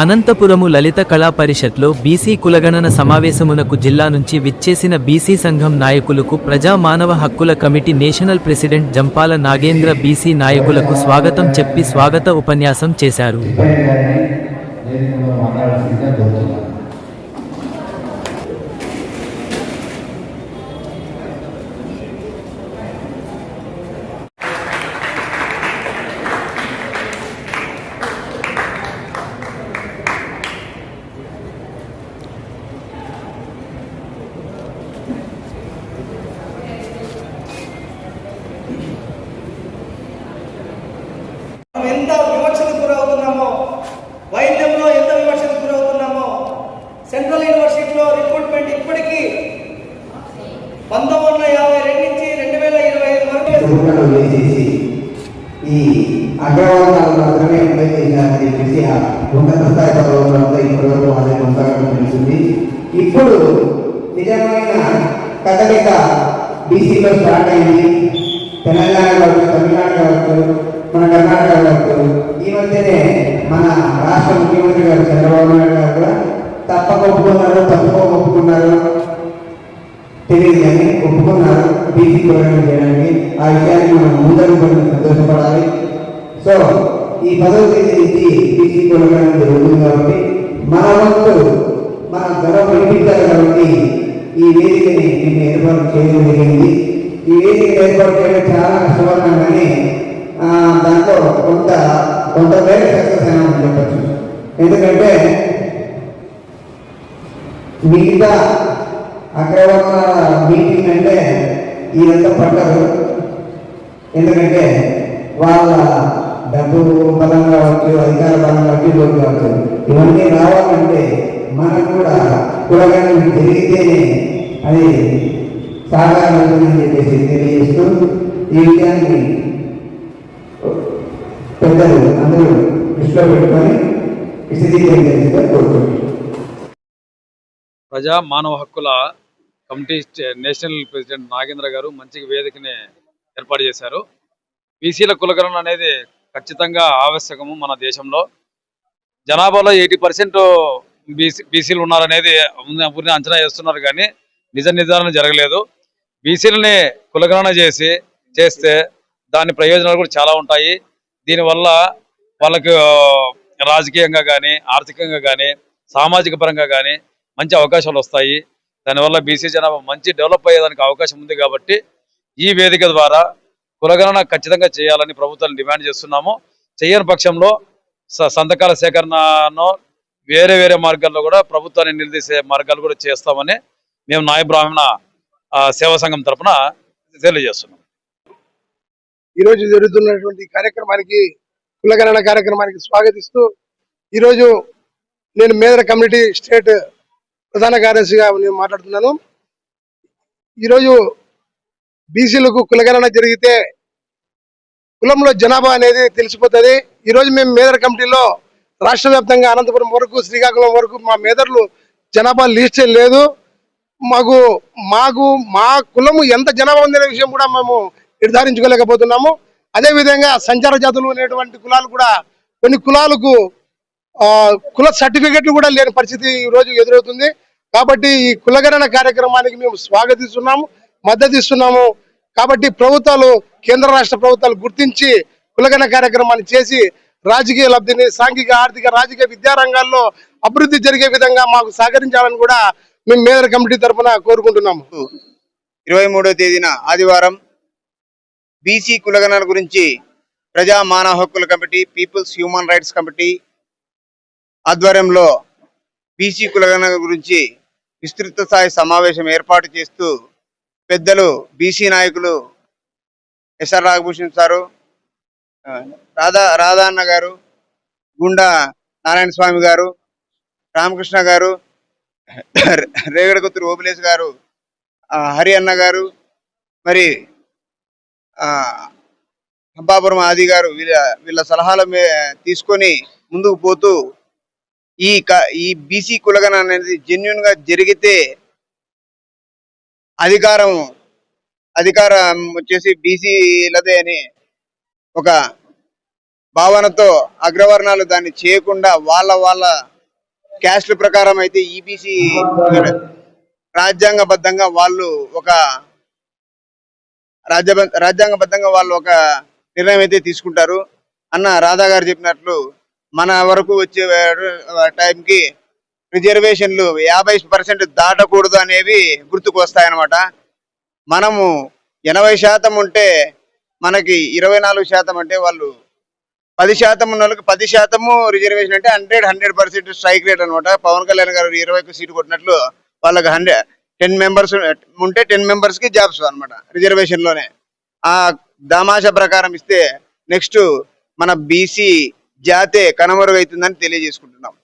అనంతపురము లలిత కళా పరిషత్లో బీసీ కులగణన సమావేశమునకు జిల్లా నుంచి విచ్చేసిన బీసీ సంఘం నాయకులకు ప్రజా మానవ హక్కుల committee national president Jampala Nagendra BC నాయకులకు స్వాగతం చెప్పి స్వాగత ఉపన్యాసం చేశారు. ఐదు వేసేసి ఈ అగ్రవర్ణాలు మాత్రమే అప్లై చేశారని చెప్పేసి ఆ ఉన్నత స్థాయి పదవులంతా ఇప్పటివరకు అదే కొనసాగడం జరుగుతుంది. ఇప్పుడు నిజమైన కదలిక బీసీలో స్టార్ట్ అయింది. తెలంగాణ కావచ్చు తమిళనాడు కావచ్చు మన కర్ణాటక కావచ్చు ఈ మధ్యనే మన రాష్ట్ర ముఖ్యమంత్రి గారు చంద్రబాబు నాయుడు గారు కూడా తప్పక ఒప్పుకున్నారు తప్పక ఒప్పుకున్నారు తెలియదు కానీ ఒప్పుకున్నారు. బీసీ ప్రోగ్రాం చేయడానికి ఆ విషయాన్ని మనం ముందరు సంతోషపడాలి సో ఈ పదవి తేదీ నుంచి బీసీ ప్రోగ్రాం జరుగుతుంది కాబట్టి మన వంతు మన గర్వం వినిపించాలి కాబట్టి ఈ వేదికని నేను ఏర్పాటు చేయడం జరిగింది. ఈ వేదిక ఏర్పాటు చేయడం చాలా కష్టపడ్డాం కానీ దాంతో దాంట్లో కొంత కొంతమేర సక్సెస్ అయినామని చెప్పచ్చు. ఎందుకంటే మిగతా అగ్రవర్ణ మీటింగ్ అంటే ఇదంతా పట్టదు. ఎందుకంటే వాళ్ళ డబ్బు బలంగా కావచ్చు అధికార బలంగా వచ్చి లోటు కావచ్చు ఇవన్నీ రావాలంటే మనకు కూడా కులగణం జరిగితేనే అది సాధారణ అవుతుందని చెప్పేసి తెలియజేస్తూ ఈ విషయాన్ని పెద్దలు అందరూ దృష్టిలో పెట్టుకొని విశదీకరించాల్సిందిగా కోరుతున్నాను ప్రజా మానవ హక్కుల కమిటీ నేషనల్ ప్రెసిడెంట్ నాగేంద్ర గారు మంచి వేదికని ఏర్పాటు చేశారు. బీసీల కులకరణ అనేది ఖచ్చితంగా ఆవశ్యకము మన దేశంలో. జనాభాలో ఎయిటీ పర్సెంట్ బీసీ బీసీలు ఉన్నారనేది ఉన్న- ఊరిని అంచనా వేస్తున్నారు కానీ నిజ నిర్ధారణ జరగలేదు. బీసీలని కులగణన చేసి చేస్తే దాని ప్రయోజనాలు కూడా చాలా ఉంటాయి. దీనివల్ల వాళ్ళకు రాజకీయంగా కానీ ఆర్థికంగా కానీ సామాజిక పరంగా కానీ మంచి అవకాశాలు వస్తాయి. దానివల్ల బీసీ జనాభా మంచి డెవలప్ అయ్యేదానికి అవకాశం ఉంది కాబట్టి ఈ వేదిక ద్వారా కులగణన ఖచ్చితంగా చేయాలని ప్రభుత్వాన్ని డిమాండ్ చేస్తున్నాము. చేయని పక్షంలో స- సంతకాల సేకరణను వేరే వేరే మార్గాల్లో కూడా ప్రభుత్వాన్ని నిలదీసే మార్గాలు కూడా చేస్తామని మేము నాయ బ్రాహ్మణ ఆ, సేవా సంఘం తరపున తెలియజేస్తున్నాం. ఈరోజు జరుగుతున్నటువంటి కార్యక్రమానికి కులగణన కార్యక్రమానికి స్వాగతిస్తూ ఈరోజు నేను మేదర కమ్యూనిటీ స్టేట్ ప్రధాన కార్యదర్శిగా నేను మాట్లాడుతున్నాను. ఈరోజు బీసీలకు కులగణన జరిగితే కులంలో జనాభా అనేది తెలిసిపోతుంది. ఈరోజు మేము మేదర్ కమిటీలో రాష్ట్ర వ్యాప్తంగా అనంతపురం వరకు శ్రీకాకుళం వరకు మా మేదర్లు జనాభా లిస్ట్ లేదు. మాకు మాకు మా కులము ఎంత జనాభా ఉందనే విషయం కూడా మేము నిర్ధారించుకోలేకపోతున్నాము. అదే విధంగా సంచార జాతులు అనేటువంటి కులాలు కూడా కొన్ని కులాలకు ఆ, కుల సర్టిఫికెట్లు కూడా లేని పరిస్థితి ఈ రోజు ఎదురవుతుంది. కాబట్టి ఈ కులగణన కార్యక్రమానికి మేము స్వాగతిస్తున్నాము. మద్దతు ఇస్తున్నాము కాబట్టి ప్రభుత్వాలు కేంద్ర రాష్ట్ర ప్రభుత్వాలు గుర్తించి కులగన కార్యక్రమాన్ని చేసి రాజకీయ లబ్ధిని సాంఘిక ఆర్థిక రాజకీయ విద్యా రంగాల్లో అభివృద్ధి జరిగే విధంగా మాకు సహకరించాలని కూడా మేము మేదర్ కమిటీ తరఫున కోరుకుంటున్నాము. ఇరవై మూడో తేదీన ఆదివారం బీసీ కులగణన గురించి ప్రజా మానవ హక్కుల committee people's human rights committee ఆధ్వర్యంలో బీసీ కులగణన గురించి విస్తృత స్థాయి సమావేశం ఏర్పాటు చేస్తూ పెద్దలు బీసీ నాయకులు ఎస్ఆర్ రాఘభూషణ్ సారు రాధా రాధాన్న గారు గుండా నారాయణ స్వామి గారు రామకృష్ణ గారు రేగడకొత్తూరు ఓపిలేష్ గారు హరి అన్న గారు మరి ఆ, హంపాపురం ఆది గారు వీళ్ళ వీళ్ళ సలహాల తీసుకొని ముందుకు పోతూ ఈ ఈ బీసీ కులగన అనేది జెన్యున్గా జరిగితే అధికారం అధికారం వచ్చేసి బీసీలదే అని ఒక భావనతో అగ్రవర్ణాలు దాన్ని చేయకుండా వాళ్ళ వాళ్ళ క్యాస్ట్ల ప్రకారం అయితే ఈబీసీ రాజ్యాంగబద్ధంగా వాళ్ళు ఒక రాజ్య రాజ్యాంగబద్ధంగా వాళ్ళు ఒక నిర్ణయం అయితే తీసుకుంటారు. అన్న రాధా గారు చెప్పినట్లు మన వరకు వచ్చే టైంకి రిజర్వేషన్లు యాభై పర్సెంట్ దాటకూడదు అనేవి గుర్తుకు వస్తాయన్నమాట మనము ఎనభై శాతం ఉంటే మనకి ఇరవై నాలుగు శాతం అంటే వాళ్ళు పది శాతం ఉన్న వాళ్ళకి పది శాతము రిజర్వేషన్ అంటే hundred hundred percent strike rate అనమాట పవన్ కళ్యాణ్ గారు ఇరవైకి సీటు కొట్టినట్లు వాళ్ళకి హండ్రెడ్ టెన్ మెంబర్స్ ఉంటే టెన్ మెంబర్స్కి జాబ్స్ అనమాట రిజర్వేషన్లోనే ఆ దామాష ప్రకారం ఇస్తే నెక్స్ట్ మన బీసీ జాతే కనుమరుగైతుందని తెలియజేసుకుంటున్నాం.